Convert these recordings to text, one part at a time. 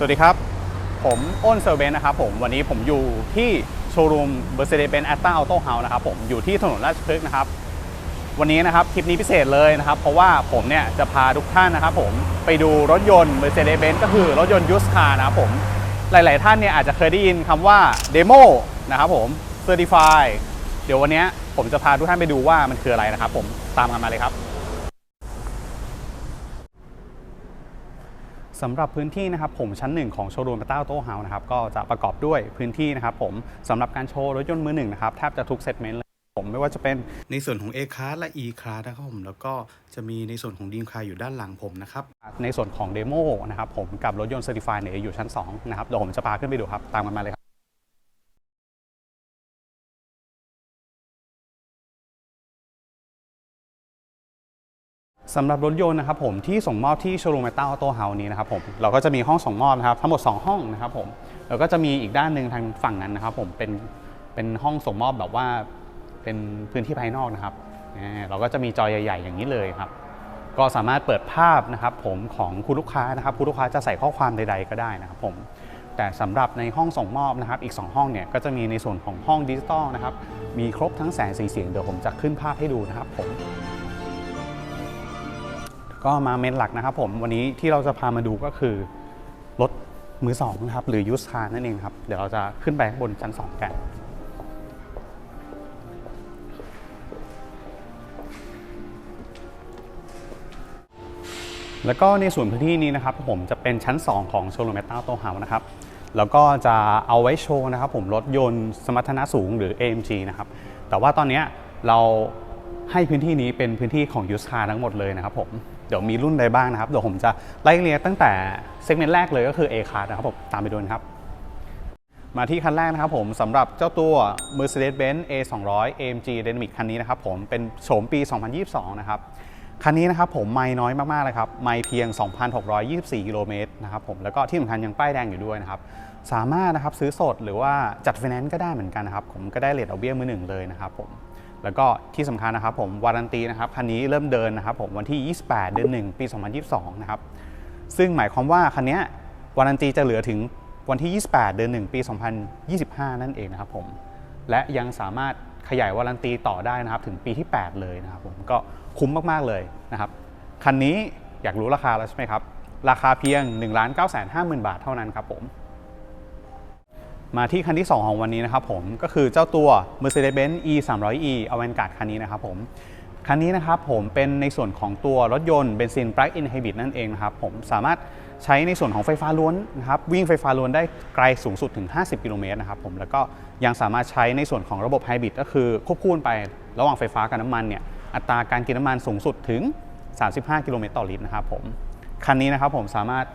สวัสดีครับ ผมอ้นเซอร์เบนนะครับผมวันนี้ผมอยู่ที่โชว์รูม Mercedes-Benz a t t a Auto House นะครับผมอยู่ที่ถนนราชพฤกษ์นะครับ วันนี้นะครับคลิปนี้พิเศษเลยนะครับ เพราะว่าผมเนี่ยจะพาทุกท่านนะครับผมไปดูรถยนต์ Mercedes-Benz ก็คือรถยนต์ยูสคาร์นะครับผมหลาย ๆ ท่านเนี่ยอาจจะเคยได้ยินคำว่าเดโมนะครับผม Certify เดี๋ยววันนี้ผมจะพาทุกท่านไปดูว่ามันคืออะไรนะครับผมตามกันมาเลยครับ สำหรับพื้นที่นะครับผมชั้นหนึ่งของโชว์รูม a t t a Auto House นะครับก็จะประกอบด้วยพื้นที่นะครับผมสำหรับการโชว์รถยนต์มือหนึ่งนะครับแทบจะทุกเซกเมนต์เลยผมไม่ว่าจะเป็นในส่วนของ A Class และ E Class นะครับผมแล้วก็จะมีในส่วนของ Dream Car อยู่ด้านหลังผมนะครับในส่วนของเดโมนะครับผมกับรถยนต์ Certified เนี่ยอยู่ชั้น2นะครับเดี๋ยวผมจะพาขึ้นไปดูครับตามกันมาเลยครับ สำหรับรถยนต์นะครับผมที่ส่งมอบที่โชว์รูม m มตาออโต้เฮาส์นี้นะครับผมเราก็จะมีห้องส่งมอบนะครับทั้งหมด 2 ห้องนะครับผมแล้วก็จะมีอีกด้านหนึ่งทางฝั่งนั้นนะครับผมเป็นเป็นห้องส่งมอบแบบว่าเป็นพื้นที่ภายนอกนะครับเราก็จะมีจอใหญ่ ๆ อย่างนี้เลยครับก็สามารถเปิดภาพนะครับผมของคุณลูกค้านะครับคุณลูกค้าจะใส่ข้อความใด ๆ ก็ได้นะครับผมแต่สำหรับในห้องส่งมอบนะครับอีก 2 ห้องเนี่ยก็จะมีในส่วนของห้องดิจิตอลนะครับมีครบทั้งแสงสีเสียงเดี๋ยวผมจะขึ้นภาพให้ดูนะครับผม ก็มาเมนหลักนะครับผมวันนี้ที่เราจะพามาดูก็คือรถมือสองนะครับหรือยูสคาร์นั่นเองครับ เดี๋ยวเราจะขึ้นไปข้างบนชั้น2กัน แล้วก็ในส่วนพื้นที่นี้นะครับผมจะเป็นชั้น 2 ของโชว์รูมเมตาโตเฮาส์นะครับแล้วก็จะเอาไว้โชว์นะครับผมรถยนต์สมรรถนะสูงหรือ AMG นะครับ แต่ว่าตอนนี้เราให้พื้นที่นี้เป็นพื้นที่ของยูสคาร์ทั้งหมดเลยนะครับผม เดี๋ยวมีรุ่นใดบ้างนะครับ เดี๋ยวผมจะไล่เรียงตั้งแต่เซกเมนต์แรกเลยก็คือ A Class นะครับผมตามไปดูนะครับ มาที่คันแรกนะครับผมสำหรับเจ้าตัว Mercedes-Benz A200 AMG Dynamic คันนี้นะครับผมเป็นโฉมปี 2022 นะครับคันนี้นะครับผมไม่น้อยมากๆเลยครับไม่เพียง 2,624 กิโลเมตรนะครับผมแล้วก็ที่สำคัญยังป้ายแดงอยู่ด้วยนะครับสามารถนะครับซื้อสดหรือว่าจัดไฟแนนซ์ก็ได้เหมือนกันนะครับผมก็ได้เลทเอาเบี้ยมือหนึ่งเลยนะครับผม แล้วก็ที่สำคัญนะครับผมวารันตีนะครับคันนี้เริ่มเดินนะครับผมวันที่ 28 เดือน 1 ปี 2022 นะครับซึ่งหมายความว่าคันนี้วารันตีจะเหลือถึงวันที่ 28 เดือน 1 ปี 2025 นั่นเองนะครับผมและยังสามารถขยายวารันตีต่อได้นะครับถึงปีที่ 8 เลยนะครับผมก็คุ้มมากๆเลยนะครับคันนี้อยากรู้ราคาแล้วใช่ไหมครับราคาเพียง 1 9 5 0 0 0 0 บาทเท่านั้นครับผม มาที่คันที่ 2 ของวันนี้นะครับผมก็คือเจ้าตัว Mercedes-Benz E 3 0 0 E Avantgarde คันนี้นะครับผมคันนี้นะครับผมเป็นในส่วนของตัวรถยนต์เบนซิน plug-in hybrid นั่นเองนะครับผมสามารถใช้ในส่วนของไฟฟ้าล้วนนะครับวิ่งไฟฟ้าล้วนได้ไกลสูงสุดถึง 50 กิโลเมตรนะครับผมแล้วก็ยังสามารถใช้ในส่วนของระบบไฮบริดก็คือควบคู่ไประหว่างไฟฟ้ากับน้ำมันเนี่ยอัตราการกินน้ำมันสูงสุดถึง 35 กิโลเมตรต่อลิตรนะครับผมคันนี้นะครับผมสามารถ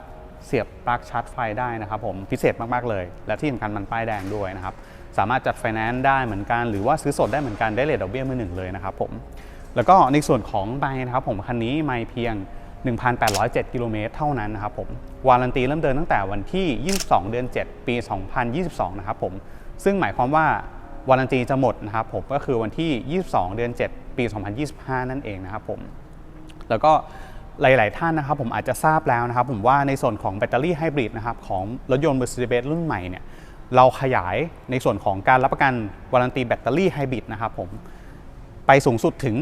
เสียบปลั๊กชาร์จไฟได้นะครับผมพิเศษมากๆเลย และที่สำคัญมันป้ายแดงด้วยนะครับสามารถจัดไฟแนนซ์ได้เหมือนกันหรือว่าซื้อสดได้เหมือนกันได้เลทดอกเบี้ยมือหนึ่งเลยนะครับผมแล้วก็ในส่วนของไมล์นะครับผมคันนี้ไม่เพียง 1,807 กิโลเมตรเท่านั้นนะครับผมวารันตีเริ่มเดินตั้งแต่วันที่ 22 เดือน 7 ปี 2022 นะครับผมซึ่งหมายความว่าวารันตีจะหมดนะครับผมก็คือวันที่ 22 เดือน 7 ปี 2025 นั่นเองนะครับผมแล้วก็ หลาย ๆ ท่านนะครับผมอาจจะทราบแล้วนะครับ ผมว่าในส่วนของแบตเตอรี่ไฮบริดนะครับของรถยนต์ Mercedes รุ่นใหม่เนี่ยเราขยายในส่วนของการรับประกันวารันตีแบตเตอรี่ไฮบริดนะครับผมไปสูงสุดถึง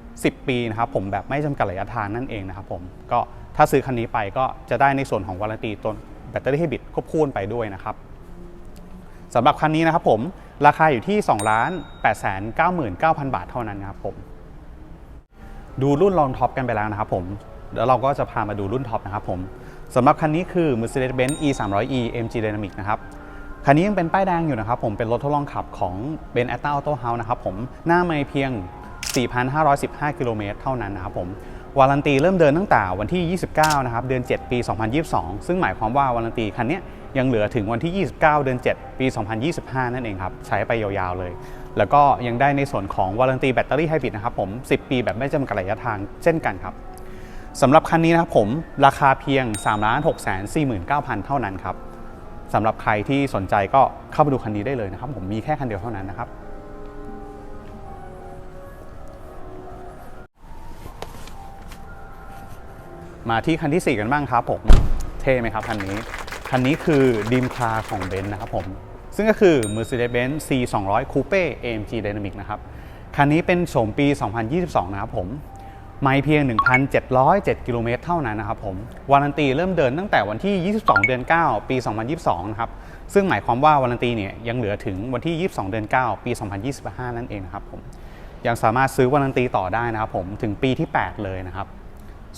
10 ปีนะครับผมแบบไม่จำกัดระยะทางนั่นเองนะครับผมก็ถ้าซื้อคันนี้ไปก็จะได้ในส่วนของวารันตีตัวแบตเตอรี่ไฮบริดควบคู่กันไปด้วยนะครับสำหรับคันนี้นะครับผมราคาอยู่ที่2 8 9 9 0 0 0 บาทเท่านั้นนะครับผมดูรุ่นรองท็อปกันไปแล้วนะครับผม เดี๋ยวเราก็จะพามาดูรุ่นท็อปนะครับผมสำหรับคันนี้คือ Mercedes-Benz E 3 0 0 E MG Dynamic นะครับคันนี้ยังเป็นป้ายแดงอยู่นะครับผมเป็นรถทดลองขับของ Ben a t t a Auto House นะครับผมหน้าไม่เพียง 4,515 กิโลเมตรเท่านั้นนะครับผมวารันตีเริ่มเดินตั้งแต่วันที่ 29 นะครับ เดือน 7 ปี 2022 ซึ่งหมายความว่าวารันตีคันนี้ยังเหลือถึงวันที่ 29 เดือน 7 ปี 2025 นั่นเองครับ ใช้ไปยาวๆเลย แล้วก็ยังได้ในส่วนของวารันตีแบตเตอรี่ไฮบริดนะครับผม 10 ปีแบบไม่จำกัดระยะทางเช่นกันครับ สำหรับคันนี้นะครับผมราคาเพียง 3 6 4 9 0 0 0 เท่านั้นครับสำหรับใครที่สนใจก็เข้าไปดูคันนี้ได้เลยนะครับผมมีแค่คันเดียวเท่านั้นนะครับมาที่คันที่ 4 กันบ้างครับผมเท่ไหมครับคันนี้ คันนี้คือดีมคาของเบนซ์นะครับผม ซึ่งก็คือ Mercedes-Benz C 2 0 0 Coupe AMG Dynamic นะครับ คันนี้เป็นโฉมปี 2022 นะครับผม ไม่เพียง 1,707 กิโลเมตรเท่านั้นนะครับผมวารันตีเริ่มเดินตั้งแต่วันที่ 22 เดือน 9 ปี 2022 นะครับ ซึ่งหมายความว่าวารันตีเนี่ยยังเหลือถึงวันที่ 22 เดือน 9 ปี 2025 นั่นเองนะครับผมยังสามารถซื้อวารันตีต่อได้นะครับผมถึงปีที่ 8 เลยนะครับ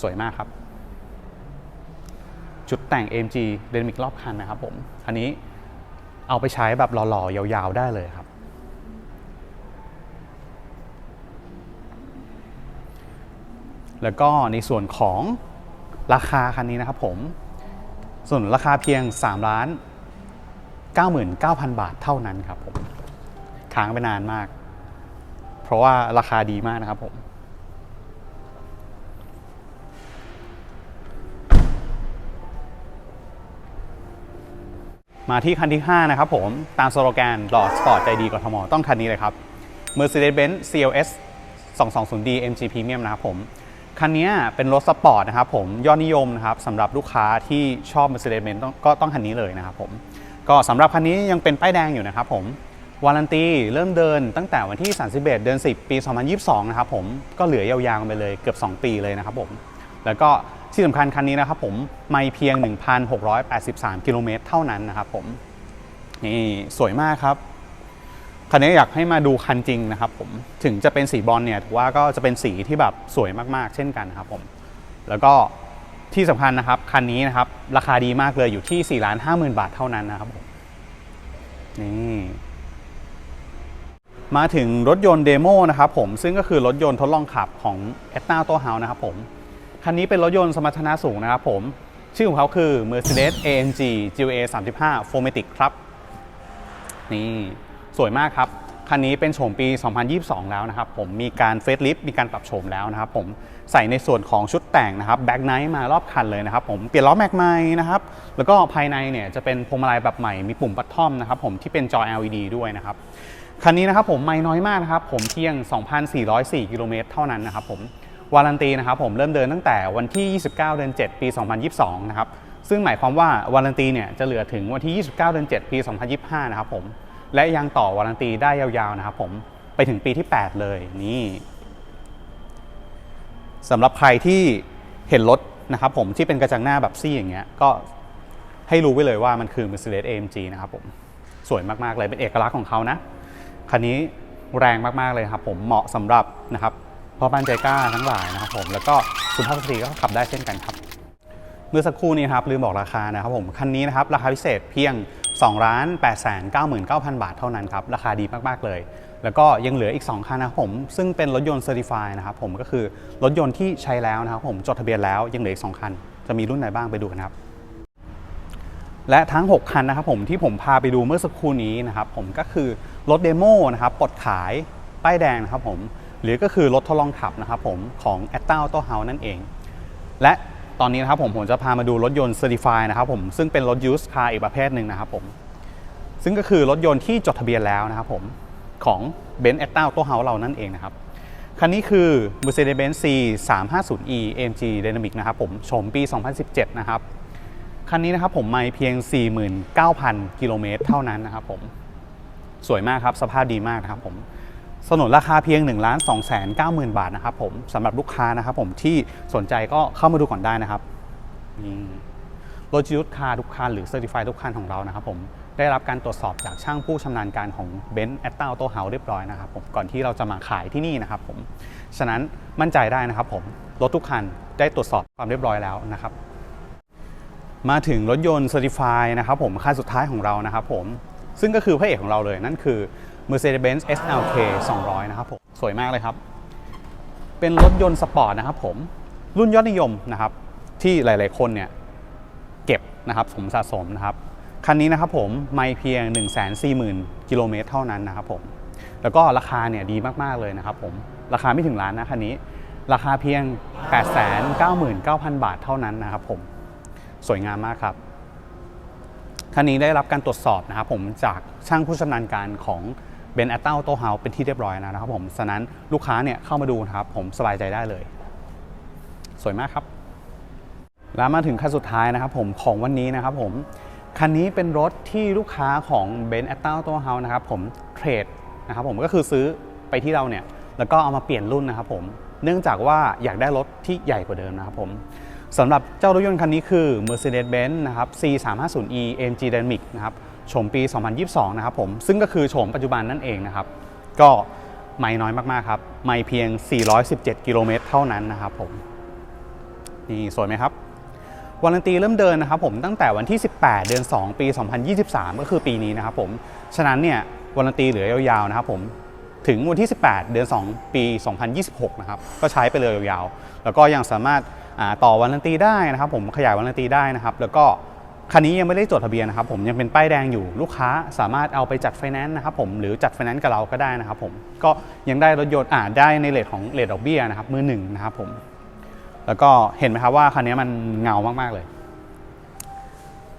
สวยมากครับ จุดแต่ง AMG Dynamic รอบคันนะครับผมอันนี้เอาไปใช้แบบหล่อๆ ยาวๆ ได้เลยครับ แล้วก็ในส่วนของราคาคันนี้นะครับผม ส่วนราคาเพียง3ล้าน99,000 บาทเท่านั้นครับผมค้างไปนานมาก เพราะว่าราคาดีมากนะครับผมมาที่คันที่ 5 นะครับผม ตามสโลแกนหล่อสปอร์ตใจดีกทม ต้องคันนี้เลยครับ Mercedes-Benz CLS 220D MG Premium นะครับผม คันนี้เป็นรถสปอร์ตนะครับผมยอดนิยมนะครับสำหรับลูกค้าที่ชอบ Mercedes-Benz ต้องก็ต้องคันนี้เลยนะครับผมก็สำหรับคันนี้ยังเป็นป้ายแดงอยู่นะครับผมวารันตีเริ่มเดินตั้งแต่วันที่ 31 เดือน 10 ปี 2022 นะครับผมก็เหลือยาวๆไปเลยเกือบ 2 ปีเลยนะครับผมแล้วก็ที่สำคัญคันนี้นะครับผมไม่เพียง 1,683 กิโลเมตรเท่านั้นนะครับผมนี่สวยมากครับ คันนี้อยากให้มาดูคันจริงนะครับผมถึงจะเป็นสีบอลเนี่ยถือว่าก็จะเป็นสีที่แบบสวยมากๆ เช่นกันครับผมแล้วก็ที่สำคัญนะครับคันนี้นะครับราคาดีมากเลยอยู่ที่4 5 0 0 0 0บาทเท่านั้นนะครับผมนี่มาถึงรถยนต์เดโมนะครับผมซึ่งก็คือรถยนต์ทดลองขับของ a t t a t o House นะครับผมคันนี้เป็นรถยนต์สมรรถนะสูงนะครับผมชื่อของเขาคือ Mercedes AMG GLA 35 4matic ครับนี่ สวยมากครับ คันนี้เป็นโฉมปี 2022 แล้วนะครับ ผมมีการเฟซลิฟมีการปรับโฉมแล้วนะครับ ผมใส่ในส่วนของชุดแต่งนะครับแบ็กไนท์มารอบคันเลยนะครับ ผมเปลี่ยนล้อแม็กใหม่นะครับ แล้วก็ภายในเนี่ยจะเป็นพวงมาลัยแบบใหม่มีปุ่มบัตทอมนะครับ ผมที่เป็นจอ LED ด้วยนะครับคันนี้นะครับผมไม่น้อยมากนะครับ ผมเพียง 2,404 กิโลเมตรเท่านั้นนะครับผมวารันตีนะครับผมเริ่มเดินตั้งแต่วันที่ 29 เดือน 7 ปี 2022 นะครับ ซึ่งหมายความว่าวารันตีเนี่ยจะเหลือถึงวันที่ 29 เดือน 7 ปี 2025 นะครับผม และยังต่อวารันตีได้ยาวๆนะครับผมไปถึงปีที่ 8 เลยนี่สำหรับใครที่เห็นรถนะครับผมที่เป็นกระจังหน้าแบบซี่อย่างเงี้ยก็ให้รู้ไว้เลยว่ามันคือ Mercedes AMG นะครับผมสวยมากๆเลยเป็นเอกลักษณ์ของเขานะคันนี้แรงมากๆเลยครับผมเหมาะสำหรับนะครับพ่อบ้านใจกล้าทั้งหลายนะครับผมแล้วก็สุภาพสตรีก็ขับได้เช่นกันครับ เมื่อสักครู่นี้ครับลืมบอกราคานะครับผมคันนี้นะครับราคาพิเศษเพียง 2 8 9 9 9 0 0 บาทเท่านั้นครับ ราคาดีมาก ๆ เลย แล้วก็ยังเหลืออีก 2 คันนะครับผม ซึ่งเป็นรถยนต์เซอร์ติฟายนะครับผมก็คือรถยนต์ที่ใช้แล้วนะครับผมจดทะเบียนแล้วยังเหลืออีก 2 คัน จะมีรุ่นไหนบ้างไปดูกันครับ และทั้ง 6 คันนะครับผมที่ผมพาไปดูเมื่อสักครู่นี้นะครับผมก็คือรถเดโมนะครับปลดขายป้ายแดงนะครับผมหรือก็คือรถทดลองขับนะครับผมของ a t t a Auto House นั่นเอง และ ตอนนี้นะครับผมผมจะพามาดูรถยนต์ Certified นะครับผมซึ่งเป็นรถ used car อีกประเภทหนึ่งนะครับผมซึ่งก็คือรถยนต์ที่จดทะเบียนแล้วนะครับผมของ b e n z a t t a Auto House เรานั่นเองนะครับคันนี้คือ Mercedes-Benz C 350e AMG Dynamic นะครับผมโฉมปี 2017 นะครับ คันนี้นะครับผมไม่เพียง 49,000 กิโลเมตรเท่านั้นนะครับผม สวยมากครับ สภาพดีมากนะครับผม สนนราคาเพียง1 2 9 0 0 0 0 บาทนะครับผมสำหรับลูกค้านะครับผมที่สนใจก็เข้ามาดูก่อนได้นะครับนี่รถยุทธคาร์ทุกคันหรือเซอร์ติฟายทุกคันของเรานะครับผมได้รับการตรวจสอบจากช่างผู้ชำนาญการของเบนซ์แอตตาออโตเฮาเรียบร้อยนะครับผมก่อนที่เราจะมาขายที่นี่นะครับผมฉะนั้นมั่นใจได้นะครับผมรถทุกคันได้ตรวจสอบความเรียบร้อยแล้วนะครับ มาถึงรถยนต์ Certify นะครับผมคันสุดท้ายของเรานะครับผมซึ่งก็คือพระเอกของเราเลยนั่นคือ Mercedes-Benz SLK 200 นะครับผม สวยมากเลยครับ เป็นรถยนต์สปอร์ตนะครับผม รุ่นยอดนิยมนะครับ ที่หลายๆคนเนี่ย เก็บนะครับผมสะสมนะครับ คันนี้นะครับผมไม่เพียง 140,000 กิโลเมตรเท่านั้นนะครับผม แล้วก็ราคาเนี่ยดีมาก ๆ เลยนะครับผม ราคาไม่ถึงล้านนะคันนี้ ราคาเพียง 899,000 บาทเท่านั้นนะครับผม สวยงามมากครับคันนี้ได้รับการตรวจสอบนะครับผมจากช่างผู้ชำนาญการของ เบนแอตเต u โตเฮาเป็นที่เรียบร้อยแล้วนะครับผมฉะนั้นลูกค้าเนี่ยเข้ามาดูนะครับผมสบายใจได้เลย สวยมากครับ แล้วมาถึงคันสุดท้ายนะครับผมของวันนี้นะครับผมคันนี้เป็นรถที่ลูกค้าของ b e n z a t t a Auto House นะครับผมเทรดนะครับผมก็คือซื้อไปที่เราเนี่ยแล้วก็เอามาเปลี่ยนรุ่นนะครับผมเนื่องจากว่าอยากได้รถที่ใหญ่กว่าเดิมนะครับผมสำหรับเจ้ารถยนต์คันนี้คือ Mercedes-Benz นะครับ C350e AMG Dynamic นะครับ โฉมปี 2022 นะครับผม ซึ่งก็คือโฉมปัจจุบันนั่นเองนะครับ ก็ไม่น้อยมากๆครับ ไม่เพียง 417 กิโลเมตรเท่านั้นนะครับผม นี่สวยไหมครับวารันตีเริ่มเดินนะครับผมตั้งแต่วันที่ 18 เดือน 2 ปี 2023 ก็คือปีนี้นะครับผม ฉะนั้นเนี่ยวารันตีเหลือยาวๆนะครับผมถึงวันที่ 18 เดือน 2 ปี 2026 นะครับ ก็ใช้ไปเลยยาวๆ แล้วก็ยังสามารถต่อวารันตีได้นะครับผม ขยายวารันตีได้นะครับ แล้วก็ คันนี้ยังไม่ได้จดทะเบียนนะครับผมยังเป็นป้ายแดงอยู่ลูกค้าสามารถเอาไปจัดไฟแนนซ์นะครับผมหรือจัดไฟแนนซ์กับเราก็ได้นะครับผมก็ยังได้รถยนต์อ่าได้ในเลทของเลทดอกเบี้ยนะครับมือหนึ่งนะครับผมแล้วก็เห็นไหมครับว่าคันนี้มันเงามากๆเลย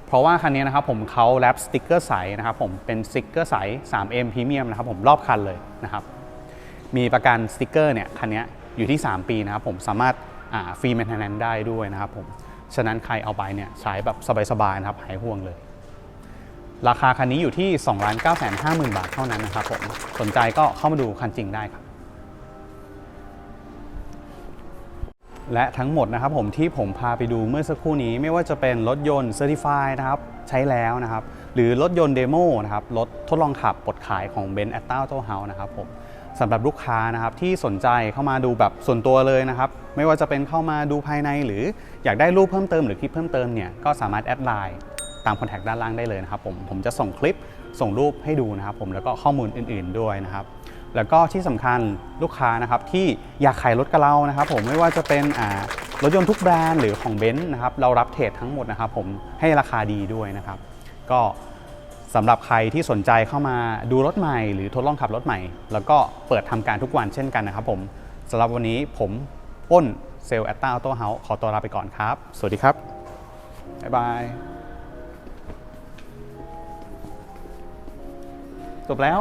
เพราะว่าคันนี้นะครับผมเขาแรปสติกเกอร์ใสนะครับผมเป็นสติกเกอร์ใส 3M Premium นะครับผมรอบคันเลยนะครับมีประกันสติกเกอร์เนี่ยคันนี้อยู่ที่ 3 ปีนะครับผมสามารถฟรีแมนเทนแนนได้ด้วยนะครับผม ฉะนั้นใครเอาไปเนี่ยใช้แบบสบายๆนะครับหายห่วงเลย ราคาคันนี้อยู่ที่ 2 9 5 0 0 0 0 บาทเท่านั้นนะครับผมสนใจก็เข้ามาดูคันจริงได้ครับ และทั้งหมดนะครับผมที่ผมพาไปดูเมื่อสักครู่นี้ไม่ว่าจะเป็นรถยนต์ Certified นะครับใช้แล้วนะครับ หรือรถยนต์เดโมนะครับรถทดลองขับปลดขายของ b e n z a t t a Auto House นะครับผม สำหรับลูกค้านะครับที่สนใจเข้ามาดูแบบส่วนตัวเลยนะครับ ไม่ว่าจะเป็นเข้ามาดูภายในหรืออยากได้รูปเพิ่มเติมหรือคลิปเพิ่มเติมเนี่ยก็สามารถแอดไลน์ตามคอนแทคด้านล่างได้เลยนะครับผมผมจะส่งคลิปส่งรูปให้ดูนะครับผมแล้วก็ข้อมูลอื่น ๆด้วยนะครับ แล้วก็ที่สำคัญลูกค้านะครับที่อยากขายรถกับเรานะครับ ผมไม่ว่าจะเป็นรถยนต์ทุกแบรนด์หรือของเบนซ์นะครับเรารับเทรดทั้งหมดนะครับ ผมให้ราคาดีด้วยนะครับ ก็ สำหรับใครที่สนใจเข้ามาดูรถใหม่ หรือทดลองขับรถใหม่ แล้วก็เปิดทำการทุกวันเช่นกันนะครับผมสำหรับวันนี้ผมอ้นเซลล์แอตตาออโต้เฮาส์ขอตัวลาไปก่อนครับ สวัสดีครับ บ๊ายบายจบแล้ว